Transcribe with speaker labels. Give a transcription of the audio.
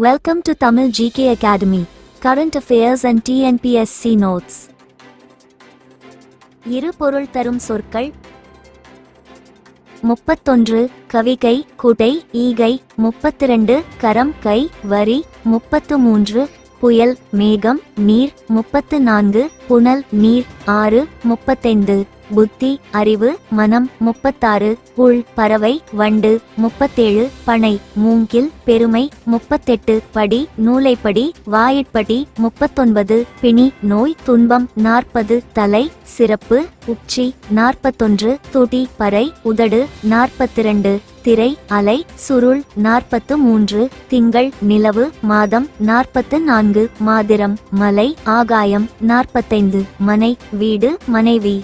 Speaker 1: Welcome to Tamil GK Academy. Current Affairs and TNPSC Notes. இரு பொருள் தரும் சொற்கள். முப்பத்தொன்று கவிகை குடை ஈகை. முப்பத்திரண்டு கரம் கை வரி. முப்பத்து மூன்று புயல் மேகம் நீர். முப்பத்து நான்கு புனல் நீர். ஆறு முப்பத்தைந்து. புத்தி அறிவு மனம் முப்பத்தாறு புல் பறவை வண்டு முப்பத்தேழு பனை மூங்கில் பெருமை முப்பத்தெட்டு படி நூலைப்படி வாயிற்படி முப்பத்தொன்பது பிணி நோய் துன்பம் நாற்பது தலை சிறப்பு உச்சி நாற்பத்தொன்று துடி பறை உதடு நாற்பத்திரண்டு திரை அலை சுருள் நாற்பத்து மூன்று திங்கள் நிலவு மாதம் நாற்பத்து நான்கு மாதிரம் மலை ஆகாயம் நாற்பத்தைந்து மனை வீடு மனைவி.